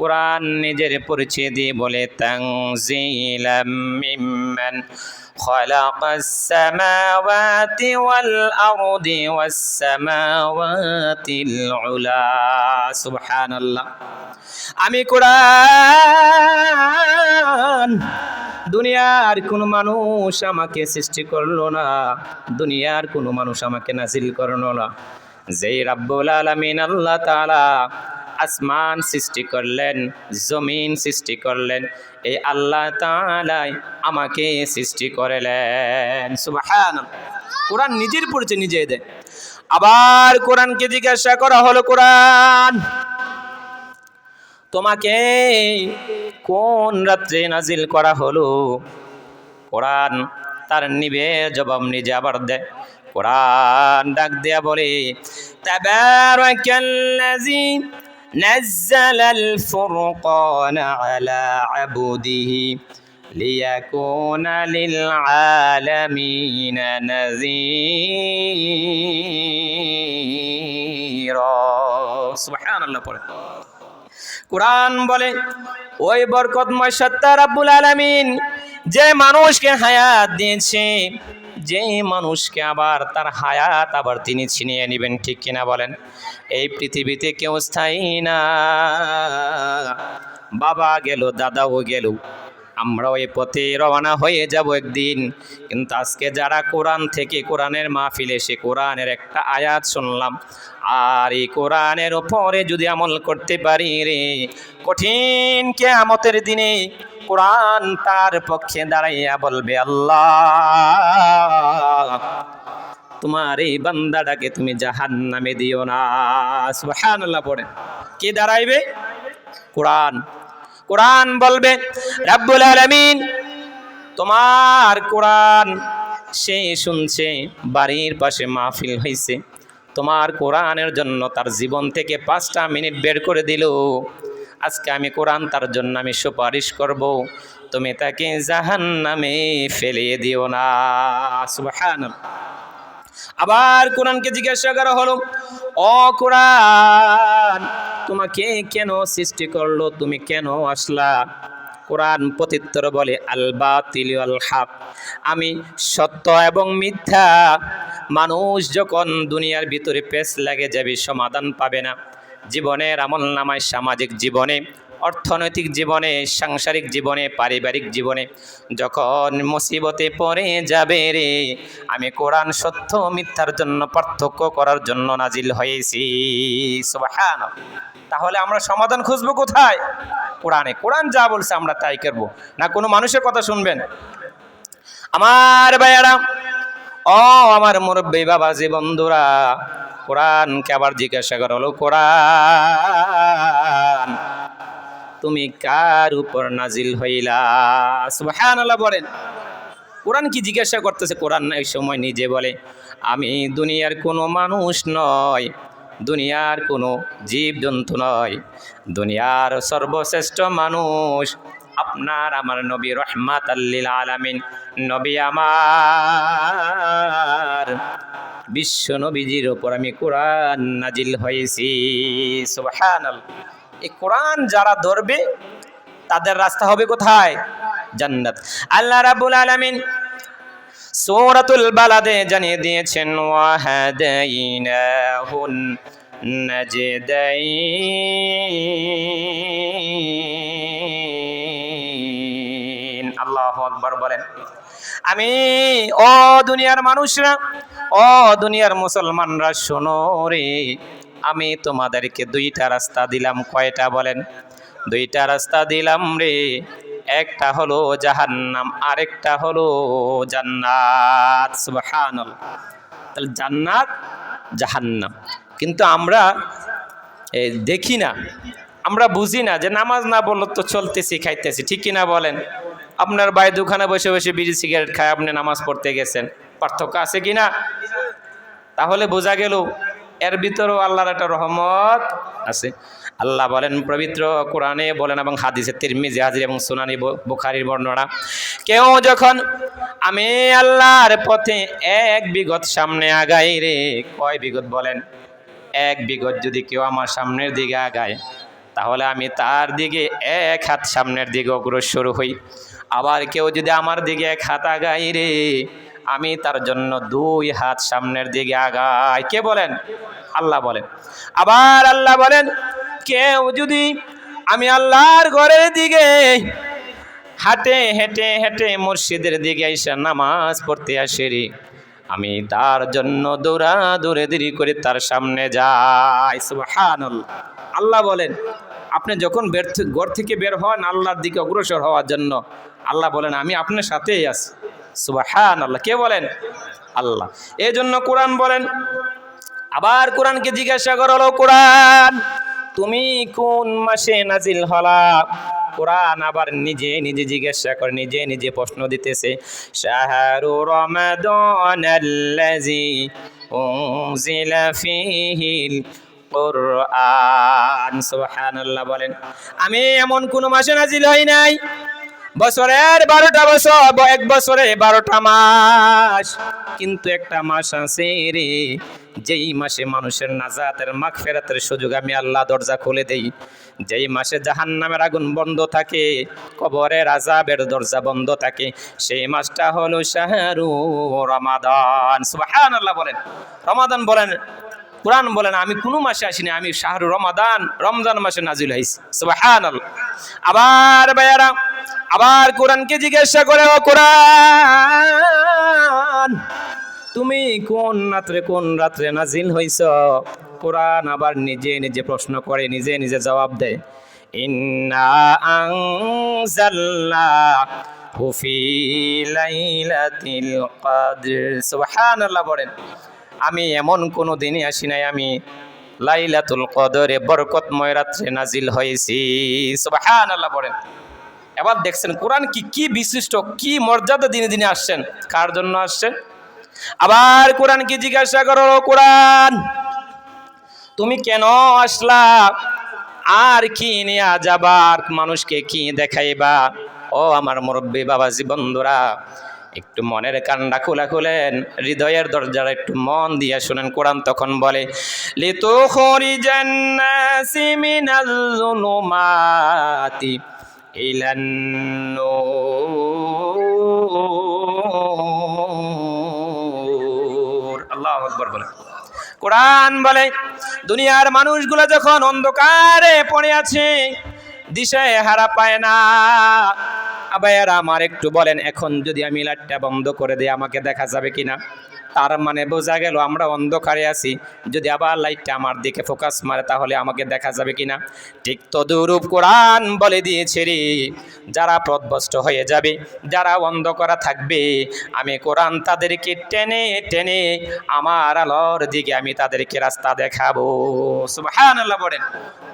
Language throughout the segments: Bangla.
কোরআন নিজের পরিচয় দিয়ে বলে তাংজিলাম মিম্মান خلق السماوات والأرض والسماوات العلا سبحان الله আমি কোরআন দুনিয়ার কোনো মানুষ আমাকে সৃষ্টি করলো না দুনিয়ার কোনো মানুষ আমাকে নাজিল করলো না যেই রাব্বুল আলামিন আল্লাহ তাআলা আসমান সৃষ্টি করলেন, জমিন সৃষ্টি করলেন, এই আল্লাহ তালাই আমাকে সৃষ্টি করলেন। সুবহান কোরআন নিজের পরিচয় নিজে দেয় আবার কোরআনকে জিজ্ঞাসা করা হলো, কোরআন, তোমাকে কোন রাত্রে নাজিল করা হলো? কোরআন তার নিবে জবাব নিজে আবার দেয় কোরআন ডাক দেয়া বলে, তাবারাকাল্লাযী نزل الفرقان على عبده ليكون للعالمين نذيرا سبحان الله পড়ে কোরআন বলে ওই বরকতময় সত্তা রাব্বুল আলামিন যে মানুষকে হায়াত দিয়েছে যে মানুষকে আবার তার হায়াত আবার তিনি ছিনিয়ে নেবেন, ঠিক কিনা বলেন? এই পৃথিবীতে কেউ স্থায়ী না। বাবা গেল, দাদাও গেল, আমরাও এই পথে রওনা হয়ে যাব একদিন। কিন্তু আজকে যারা কোরআন থেকে কোরআনের মাহফিলে, সে কোরআনের একটা আয়াত শুনলাম। আর এই কোরআনের ওপরে যদি আমল করতে পারি রে, কঠিন কেয়ামতের দিনে কোরআন তার পক্ষে দাঁড়াইয়া বলবে, আল্লাহ, তোমার এই বান্দাটাকে তুমি জাহান নামে দিও না। পড়ে। কে দাঁড়াইবে? কোরআন। কোরআন বলবে, রাব্বুল আলামিন, তোমার কোরআন সে শুনছে, বাড়ির পাশে মাহফিল হয়েছে তোমার কোরআনের জন্য তার জীবন থেকে পাঁচটা মিনিট বের করে দিল। আজকে আমি কোরআন তার জন্য আমি সুপারিশ করব। তুমি তাকে জাহান নামে ফেলিয়ে দিও না। আবার কোরআনকে জিজ্ঞাসা করা হলো, ও কোরআন, তোমাকে কেন সৃষ্টি করল? তুমি কেন আসলা? কোরআন প্রত্যুত্তর বলে আলবা বাতিল আল হক আমি সত্য এবং মিথ্যা। মানুষ যখন দুনিয়ার ভিতরে পেশ লাগে যাবে, সমাধান পাবে না। জীবনের আমল নামায় সামাজিক জীবনে, অর্থনৈতিক জীবনে, সাংসারিক জীবনে, পারিবারিক জীবনে। যখন মুসিবতে পড়ে যাবে রে, আমি কোরআন সত্য মিথ্যার জন্য পার্থক্য করার জন্য নাজিল হয়েছি। তাহলে আমরা সমাধান খুঁজবো কোথায়? কোরআনে। কোরআন যা বলছে আমরা তাই করব। না কোনো মানুষের কথা শুনবেন? আমার ভাইয়ারা, ও আমার মুরব্বী বাবাজি বন্ধুরা কোরআনকে আবার জিজ্ঞাসা করা হলো, কোরআন, তুমি কার উপর নাজিল হইলা? সুবহানাল্লাহ বলেন। কোরআন কি জিজ্ঞাসা করতেছে? কোরআন এই সময় নিজে বলে, আমি দুনিয়ার কোনো মানুষ নয় দুনিয়ার কোনো জীবজন্তু নয় দুনিয়ার সর্বশ্রেষ্ঠ মানুষ আপনার আমার নবী রহমাত আল্লিল আলামিন। নবী আমার। বিশ্ব নবীজির ওপর আমি কোরআন নাজিল হয়েছি। সুবহানাল্লাহ। এই কোরআন যারা ধরবে, তাদের রাস্তা হবে কোথায়? জান্নাত। আল্লাহ রাব্বুল আলামিন সূরাতুল বালাদে জানিয়ে দিয়েছেন, ওয়াহাদাইনাহুন নাজদাইন। আল্লাহু আকবার বলেন। আমি ও দুনিয়ার মানুষরা ও দুনিয়ার মুসলমানরা শোনো রে। আমি তোমাদেরকে দুইটা রাস্তা দিলাম, কয়টা বলেন? দুইটা রাস্তা দিলাম রে। একটা হলো জাহান্নাম, আরেকটা হলো জান্নাত। সুবহানাল্লাহ। তাহলে জান্নাত, জাহান্নাম। কিন্তু আমরা দেখি না। আমরা বুঝি না যে নামাজ না বলল তো চলতেছি, খাইতেছি। ঠিক কিনা বলেন? আপনার বাড়ি দোকানে বসে বসে বিড়ি সিগারেট খায়, আপনি নামাজ পড়তে গেছেন। পার্থক্য আছে কি না তাহলে বোঝা গেল, এর ভিতরেও আল্লাহর একটা রহমত আছে। আল্লাহ বলেন, পবিত্র কোরআনে বলেন এবং হাদিসে তিরমিজি, হাজির এবং সোনানি বুখারির বর্ণনা, কেউ যখন আমি আল্লাহর পথে এক বিগত সামনে আগাই রে, কয় বিগত বলেন? এক বিগত যদি কেউ আমার সামনের দিকে আগায়, তাহলে আমি তার দিকে এক হাত সামনের দিকে অগ্রসর হই। আবার কেউ যদি আমার দিকে এক হাত আগাই রে, আমি তার জন্য দুই হাত সামনের দিকে আগাই কে বলেন? আল্লাহ বলেন। আবার আল্লাহ বলেন, কেউ যদি আমি আল্লাহর ঘরের দিকে হাঁটে হেঁটে হেঁটে মসজিদের দিকে এসে নামাজ পড়তে আসে রে আমি তার জন্য দৌড়া দৌড়ে দেরি করে তার সামনে যাই। আল্লাহ বলেন, আপনি যখন বের থে- ঘর থেকে বের হন, আল্লাহর দিকে অগ্রসর হওয়ার জন্য, আল্লাহ বলেন, আমি আপনার সাথেই আছি। সুবাহান আল্লাহ কে বলেন? আল্লাহ। এই জন্য কোরআন বলেন, আবার কোরআনকে জিজ্ঞাসা করল, কোরআন, তুমি কোন মাসে নাজিল হলা? কোরআন আবার নিজে নিজে জিজ্ঞাসা করে, নিজে নিজে প্রশ্ন দিতেছে, শাহরু রমাদান আল্লাজি উনজিলা ফীহিল কোরআন। সুবহানাল্লাহ বলেন, আমি এমন কোন মাসে নাজিল হই নাই। বছরের বারোটা বছর, এক বছরে বারোটা মাস। কিন্তু একটা মাস আছে রে, যেই মাসে মানুষের নাজাতের মাখ ফেরাতের সুযোগ আমি আল্লাহ দরজা খুলে দেই। যেই মাসে জাহান নামের আগুন বন্ধ থাকে, কবরের আজাবের দরজা বন্ধ থাকে, সেই মাসটা হলো শাহরু রমাদান। সুবহান আল্লাহ বলেন। রমাদান বলেন, কোরআন বলেন, আমি কোনো মাসে আসিনি, আমি শাহরু রমাদান, রমজান মাসে নাজিল হয়েছি। সুবহান আবার ভাইয়ারা, আবার কোরআনকে জিজ্ঞাসা করে, ও কোরআন, তুমি কোন রাত্রে কোন রাত্রে নাজিল হইছ কোরআন আবার নিজে নিজে প্রশ্ন করে, নিজে নিজে জবাব দেয়। বলেন, আমি এমন কোনো দিনে আসি নাই, আমি লাইলাতুল কদরে বরকতময় রাত্রে নাজিল হয়েছি। সুবহানাল্লাহ বলেন। এবার দেখছেন কোরআন কি কি বিশিষ্ট, কি মর্যাদা দিনে দিনে আসছেন, কার জন্য আসছেন? আবার কোরআন কি জিজ্ঞাসা করো কোরআন তুমি কেন আসলা? আর কি নিয়ে যাবার মানুষকে কি দেখাইবা? ও আমার মুরব্বী বাবাজি, বন্ধুরা, একটু মনের কান্ডা খোলা খুলেন, হৃদয়ের দরজাটা একটু মন দিয়ে শুনেন, কোরআন তখন বলে আল্লাহু আকবার বলে। কোরআন বলে দুনিয়ার মানুষগুলো যখন অন্ধকারে পড়ে আছে দিশায় হারা পায় না। আবার আমার একটু বলেন, এখন যদি আমি লাইটটা বন্ধ করে দিই, আমাকে দেখা যাবে কিনা? তার মানে বোঝা গেল আমরা অন্ধকারে আছি। যদি আবার লাইটটা আমার দিকে ফোকাস মারে, তাহলে আমাকে দেখা যাবে কিনা? ঠিক তদুরূপ কোরআন বলে দিয়েছে রে, যারা পথভ্রষ্ট হয়ে যাবে, যারা অন্ধকারা থাকবে, আমি কোরআন তাদেরকে টেনে টেনে আমার আলোর দিকে আমি তাদেরকে রাস্তা দেখাবো। সুবহানাল্লাহ বলেন।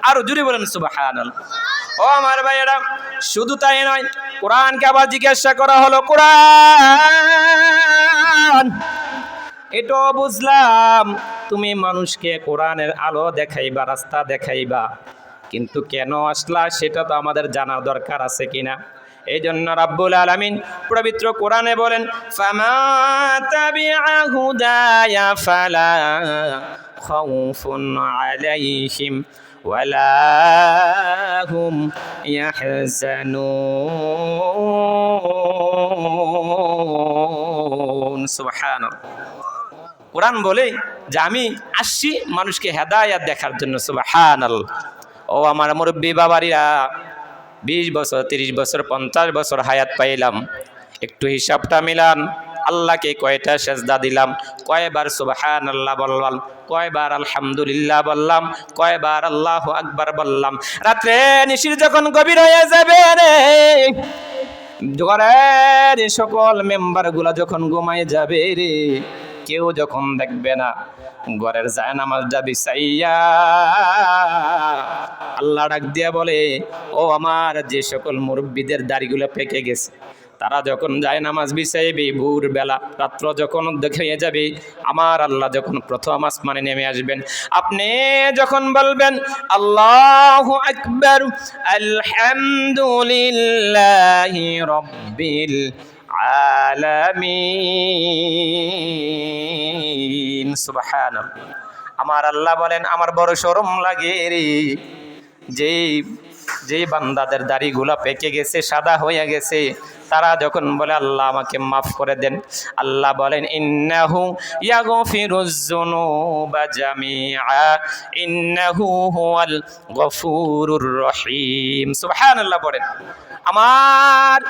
আরও জুড়ে বলেন, সুবহানাল্লাহ। ও আমার ভাইয়েরা, শুধু তাই নয়, কোরআনকে আবার জিজ্ঞাসা করা হলো, কোরআন এটাও বুঝলাম, তুমি মানুষকে কোরআনের আলো দেখাইবা, রাস্তা দেখাইবা। কিন্তু কেন আসলা সেটা তো আমাদের জানার দরকার আছে কিনা? এই জন্য রাব্বুল আলামিন পবিত্র কোরআনে বলেন আলাইহিম কোরআন বলে যে আমি আসছি মানুষকে হেদায়াত দেখার জন্য সুবাহান ও আমার মুরব্বী বাবারিরা, বিশ বছর, তিরিশ বছর, পঞ্চাশ বছর হায়াত পাইলাম, একটু হিসাবটা মিলান, আল্লাহকে কয়টা সেজদা দিলাম, কয়বার সুবাহান আল্লাহ বললাম, কয়বার আলহামদুলিল্লাহ বললাম, কয়বার আল্লাহ আকবার বললাম। রাত্রে নিশির যখন গভীর হয়ে যাবে রে, ঘরের সকল মেম্বারগুলা যখন ঘুমায় যাবে রে কেউ যখন দেখবে না, ঘরের যায় নামাজ যাবি সাইয়া আল্লাহ ডাক দিয়া বলে, ও আমার, যে সকল মুরব্বীদের দাড়িগুলো পেকে গেছে, তারা যখন যায় নামাজ বিছাইবে ভোর বেলা রাত্র যখন দেখে যাবে, আমার আল্লাহ যখন প্রথম আসমানে নেমে আসবেন, আপনি যখন বলবেন, আল্লাহু আকবার, আলহামদুলিল্লাহি রব্বিল আলামিন। সুবহানাল্লাহ। আমার আল্লাহ বলেন আমার বড় শরম লাগে রে। যেই যেই বান্দাদের দাড়িগুলো পেকে গেছে, সাদা হয়ে গেছে, তারা যখন বলে, আল্লাহ আমাকে মাফ করে দেন। আল্লাহ বলেন, ইন্নাহু ইয়াগফিরুজ যুনুবা জামিআ। ইন্নাহু হুয়াল গফুরুর রহিম। সুবহানাল্লাহ পড়েন আমার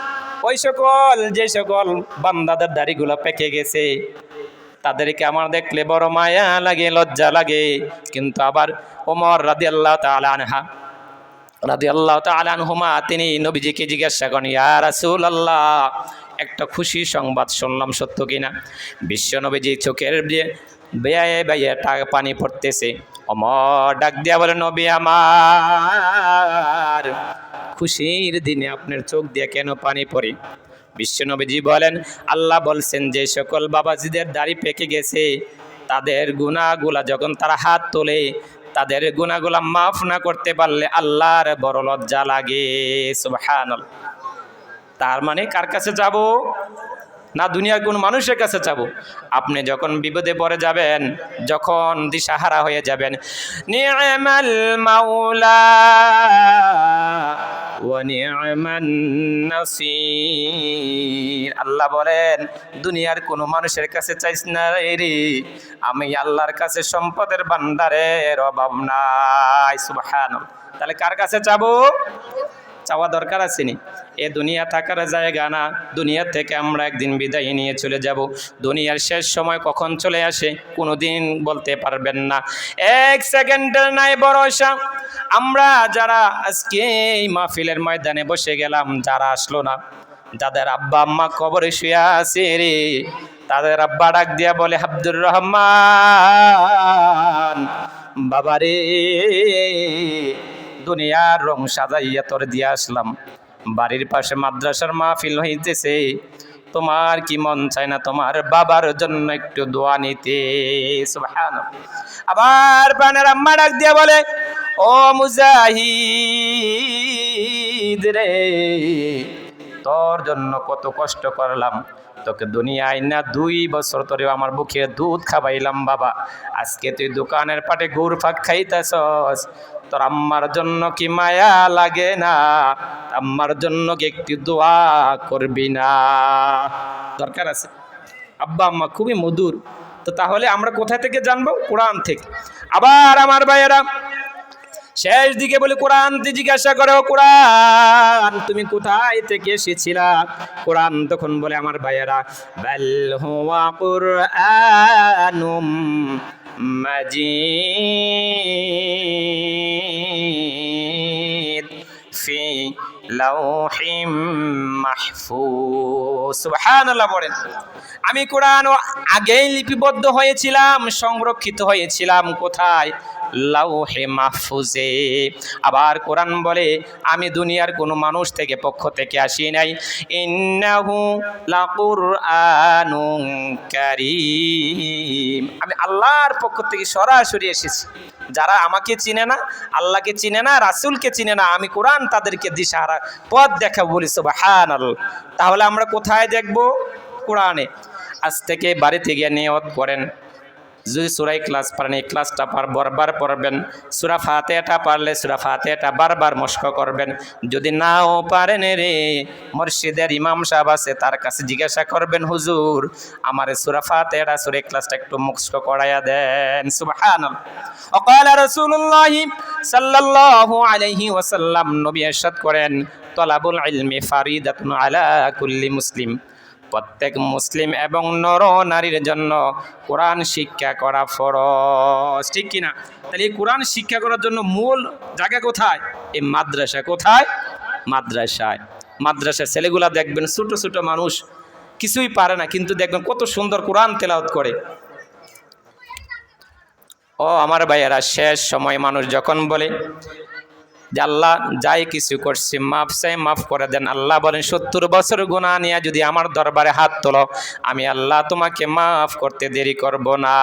ওই সকল, যে সকল বান্দাদের দাড়িগুলো পেকে গেছে, তাদেরকে আমার দেখলে বড় মায়া লাগে, লজ্জা লাগে। কিন্তু আবার ওমর রাদি আল্লাহ তালা আনহা রাদি আল্লাহ তালানহুমা তিনি নবীজিকে জিজ্ঞাসা করেন, ইয়া রাসূল আল্লাহ একটা খুশি সংবাদ শুনলাম সত্য কিনা? বিশ্ব নবীজি চোখের দিয়ে বেয়ে বেয়ে টাকা পানি পড়তেছে। অমর ডাক দিয়া বলে, নবী আমার, খুশির দিনে আপনার চোখ দিয়ে কেন পানি পড়ে? বিশ্বনবীজি বলেন, আল্লাহ বলছেন যে সকল বাবাজিদের দাড়ি পেকে গেছে, তাদের গুণাগুলা যখন তারা হাত তোলে তাদের গুণাগুলা মাফ না করতে পারলে আল্লাহর বড় লজ্জা লাগে তার মানে কার কাছে যাব? না দুনিয়ার কোন মানুষের কাছে যাব? আপনি যখন বিপদে পড়ে যাবেন, যখন দিশাহারা হয়ে যাবেন নি'মাল মাওলা। আল্লাহ বলেন, দুনিয়ার কোনো মানুষের কাছে চাইছ না রে। আমি আল্লাহর কাছে সম্পদের ভান্ডারের অভাব নাই। সুবহানাল্লাহ। তাহলে কার কাছে যাব? চাওয়া দরকার আছে নি এ দুনিয়া থাকার জায়গা না। দুনিয়া থেকে আমরা একদিন বিদায় নিয়ে চলে যাব। দুনিয়ার শেষ সময় কখন চলে আসে কোনো দিন বলতে পারবেন না। এক সেকেন্ডের নাই ভরসা। আমরা যারা আজকে এই মাহফিলের ময়দানে বসে গেলাম, যারা আসলো না, যাদের আব্বা আম্মা কবরে শুয়ে আছে রে, তাদের আব্বা ডাক দিয়া বলে, আব্দুর রহমান, বাবারে। দুনিয়ার রং সাজাইয়া তোর দিয়ে আসলাম। বাড়ির পাশে মাদ্রাসার মাহফিল হইতেছে। তোমার কি মন চায় না তোমার বাবার জন্য একটু দোয়া নিতে। আবার প্রাণের আম্মা ডাক দিয়া বলে, ও মুজাহিদ রে, তোর জন্য কত কষ্ট করলাম। তোকে দুনিয়ায় না দুই বছর ধরে আমার বুকে দুধ খাবাইলাম বাবা। আজকে তুই দোকানের পাটে গুড় ফাঁক খাইতেছস। তোর আম্মার জন্য কি মায়া লাগে না? আম্মার জন্য কি একটু দোয়া করবি না? দরকার আছে? আব্বা, আম্মা খুবই মধুর। তো তাহলে আমরা কোথা থেকে জানব? কোরআন থেকে। আবার আমার ভাইয়েরা শেষ দিকে বলে, কোরআন জিজ্ঞাসা করে "ও কোরআন, তুমি কোথায় থেকে এসেছিলা? কোরআন তখন বলে, আমার ভাইয়েরা, বাল হুয়া কুরআনুম মাজিদ ফি লাউহিম মাহফুজ। সুবহানাল্লাহ বলেন। আমি কোরআন আগেই লিপিবদ্ধ হয়েছিলাম, সংরক্ষিত হয়েছিলাম কোথায়? লাউহে মাহফুজে। আবার কোরআন বলে, আমি দুনিয়ার কোনো মানুষ থেকে পক্ষ থেকে আসি নাই। ইন্নাহু লাকুরআনুন কারীম। আমি আল্লাহর পক্ষ থেকে সরাসরি এসেছি। যারা আমাকে চিনে না, আল্লাহকে চিনে না, রাসূলকে চিনে না, আমি কোরআন তাদেরকে দিশাহারা পথ দেখাবো বলি, সুবহানাল্লাহ। তাহলে আমরা কোথায় দেখব? কোরআনে। আজ থেকে বাড়িতে গিয়ে নিয়ত করেন। যদি সুরাই ক্লাস পারেন এই ক্লাসটা পার বারবার পড়বেন সুরা ফাতেটা পারলে সুরা ফাতেটা বারবার মস্ক করবেন যদি নাও পারেন রে মর্শিদের ইমাম সাহেব আছে তার কাছে জিজ্ঞাসা করবেন হুজুর আমার সুরা ফাতেটা সুরে ক্লাসটা একটু মস্ক করাইয়া দেন। সুবহান অকাল রসুল্লাহ সাল্লাল্লাহু আলাইহি ওয়াসাল্লাম নবী এরশাদ করেন, তলাবুল ইলমি ফারিদাতুন আলা কুল্লি মুসলিম। প্রত্যেক মুসলিম এবং নর নারীর জন্য কোরআন শিক্ষা করা ফরজ। ঠিক কিনা? তাহলে এই কোরআন শিক্ষা করার জন্য মূল জায়গা কোথায়? এই মাদ্রাসা কোথায়? মাদ্রাসায়। মাদ্রাসার ছেলেগুলা দেখবেন ছোট ছোট মানুষ কিছুই পারে না, কিন্তু দেখবেন কত সুন্দর কোরআন তেলাওয়াত করে। ও, আমার ভাইয়েরা, শেষ সময় মানুষ যখন বলে যে আল্লাহ যাই কিছু করছি, মাফ চাই, মাফ করে দেন। আল্লাহ বলেন, সত্তর বছর গুণা নিয়ে যদি আমার দরবারে হাত তোলো, আমি আল্লাহ তোমাকে মাফ করতে দেরি করব না।